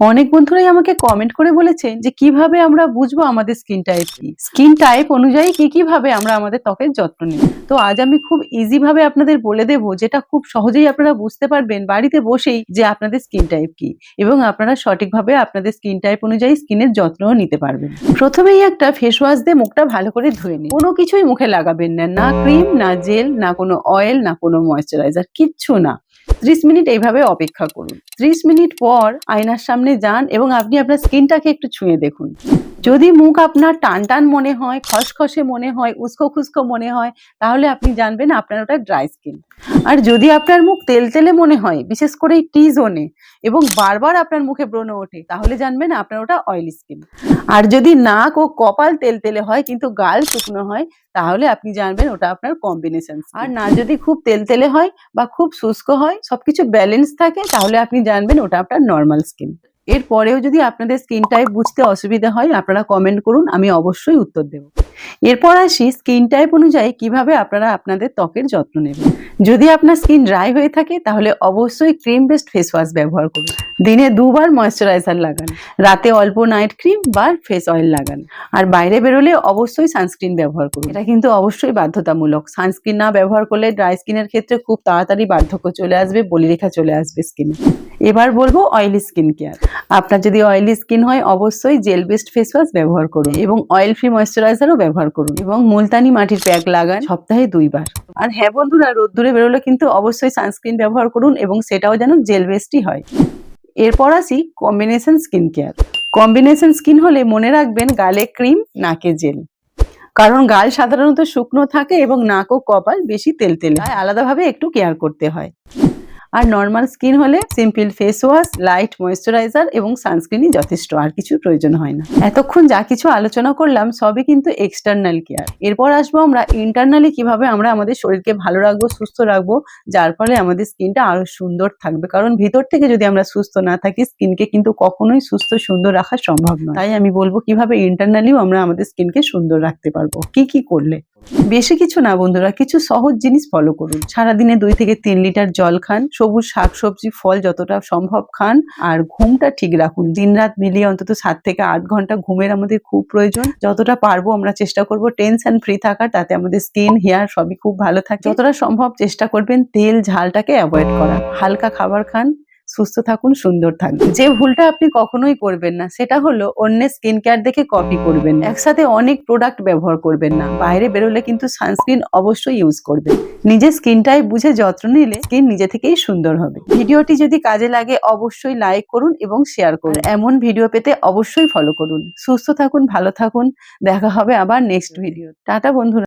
অনেক বন্ধুরাই আমাকে কমেন্ট করে বলেছেন যে কীভাবে আমরা বুঝব আমাদের স্কিন টাইপ কি? স্কিন টাইপ অনুযায়ী কি কীভাবে আমরা আমাদের ত্বকের যত্ন নিই তো আজ আমি খুব ইজি ভাবে আপনাদের বলে দেবো যেটা খুব সহজেই আপনারা বুঝতে পারবেন বাড়িতে বসেই যে আপনাদের স্কিন টাইপ কি এবং আপনারা সঠিকভাবে আপনাদের স্কিন টাইপ অনুযায়ী স্কিনের যত্নও নিতে পারবেন। প্রথমেই একটা ফেস ওয়াশ দিয়ে মুখটা ভালো করে ধুয়ে নিন। কোনো কিছুই মুখে লাগাবেন না না ক্রিম না জেল না কোনো অয়েল না কোনো ময়শ্চারাইজার কিচ্ছু না। ত্রিশ মিনিট এইভাবে অপেক্ষা করুন। ত্রিশ মিনিট পর আয়নার সামনে যান এবং আপনি আপনার স্কিনটাকে একটু ছুঁয়ে দেখুন। যদি মুখ আপনার টান টান মনে হয়, খসখসে মনে হয়, উস্কো খুস্কো মনে হয়, তাহলে আপনি জানবেন আপনার ওটা ড্রাই স্কিন। আর যদি আপনার মুখ তেলতেলে মনে হয়, বিশেষ করে টি জোনে, এবং বারবার আপনার মুখে ব্রণ ওঠে, তাহলে জানবেন আপনার ওটা অয়েলি স্কিন। আর যদি নাক ও কপাল তেলতেলে হয়, কিন্তু গাল শুকনো হয়, তাহলে আপনি জানবেন ওটা আপনার কম্বিনেশন আর না যদি খুব তেলতেলে হয়, বা খুব শুষ্ক হয়, সবকিছু ব্যালেন্স থাকে, তাহলে আপনি জানবেন ওটা আপনার নর্মাল স্কিন এরপরেও যদি আপনাদের স্কিন টাইপ বুঝতে অসুবিধা হয়, আপনারা কমেন্ট করুন, আমি অবশ্যই উত্তর দেব। এরপর আসি স্কিন টাইপ অনুযায়ী কীভাবে আপনারা আপনাদের ত্বকের যত্ন নেবেন। যদি আপনার স্কিন ড্রাই হয়ে থাকে, তাহলে অবশ্যই ক্রিম বেসড ফেস ওয়াশ ব্যবহার করুন। দিনে দুবার ময়শ্চারাইজার লাগান। রাতে অল্প নাইট ক্রিম বা ফেস অয়েল লাগান। আর বাইরে বেরোলে অবশ্যই সানস্ক্রিন ব্যবহার করুন। এটা কিন্তু অবশ্যই বাধ্যতামূলক। সানস্ক্রিন না ব্যবহার করলে ড্রাই স্কিনের ক্ষেত্রে খুব তাড়াতাড়ি বার্ধক্য চলে আসবে, বলিরেখা চলে আসবে স্কিনে এবার বলব অয়েলি স্কিন কেয়ার আপনার যদি অয়েলি স্কিন হয়, অবশ্যই জেল বেসড ফেস ওয়াশ ব্যবহার করুন এবং অয়েল ফ্রি ময়শ্চারাইজারও ব্যবহার করুন এবং মুলতানি মাটির প্যাক লাগান সপ্তাহে দুইবার। আর হ্যাঁ বন্ধুরা, রোদ্দুরে বেরোলে কিন্তু অবশ্যই সানস্ক্রিন ব্যবহার করুন এবং সেটাও যেন জেল বেস্টই হয়। এরপর আসি combination skin care combination skin হলে মনে রাখবেন গালে ক্রিম নাকে জেল কারণ গাল সাধারণত শুকনো থাকে এবং নাক ও কপাল বেশি তেল তেল হয়, আলাদাভাবে একটু কেয়ার করতে হয়। আর নর্মাল স্কিন হলে simple face wash light moisturiser এবং সানস্ক্রিনই যথেষ্ট, আর কিছু প্রয়োজন হয় না। এতক্ষণ যা কিছু আলোচনা করলাম, সবই কিন্তু এক্সটার্নাল কেয়ার এরপর আসব আমরা ইন্টারনালি কীভাবে আমরা আমাদের শরীরকে ভালো রাখব, সুস্থ রাখব, যার ফলে আমাদের স্কিনটা আরও সুন্দর থাকবে। কারণ ভিতর থেকে যদি আমরা সুস্থ না থাকি স্কিনকে কিন্তু কখনোই সুস্থ, সুন্দর রাখা সম্ভব নয়। তাই আমি বলব কীভাবে ইন্টারনালিও আমরা আমাদের স্কিনকে সুন্দর রাখতে পারব। কি কি করলে? বেশি কিছু না বন্ধুরা, কিছু সহজ জিনিস ফলো করুন। সারাদিনে দুই থেকে তিন লিটার জল খান, সবুজ শাকসবজি ফল যতটা সম্ভব খান, আর ঘুমটা ঠিক রাখুন। দিনরাত মিলিয়ে অন্তত সাত থেকে আট ঘণ্টা ঘুমের আমাদের খুব প্রয়োজন। যতটা পারব আমরা চেষ্টা করব টেনশন ফ্রি থাকার, তাতে আমাদের স্কিন হেয়ার সবই খুব ভালো থাকে। যতটা সম্ভব চেষ্টা করবেন তেল, ঝালটাকে অ্যাভয়েড করা হালকা খাবার খান সুস্থ থাকুন, সুন্দর থাকবেন যে ভুলটা আপনি কখনোই করবেন না, সেটা হলো অন্যের স্কিন কেয়ার দেখে কপি করবেন একসাথে অনেক প্রোডাক্ট ব্যবহার করবেন না। বাইরে বেরোলে কিন্তু সানস্ক্রিন অবশ্যই ইউজ করবেন। নিজের স্কিনটাই বুঝে যত্ন নিলে স্কিন নিজে থেকেই সুন্দর হবে। ভিডিওটি যদি কাজে লাগে, অবশ্যই লাইক করুন এবং শেয়ার করুন। এমন ভিডিও পেতে অবশ্যই ফলো করুন। সুস্থ থাকুন, ভালো থাকুন। দেখা হবে আবার নেক্সট ভিডিও টাটা বন্ধুরা।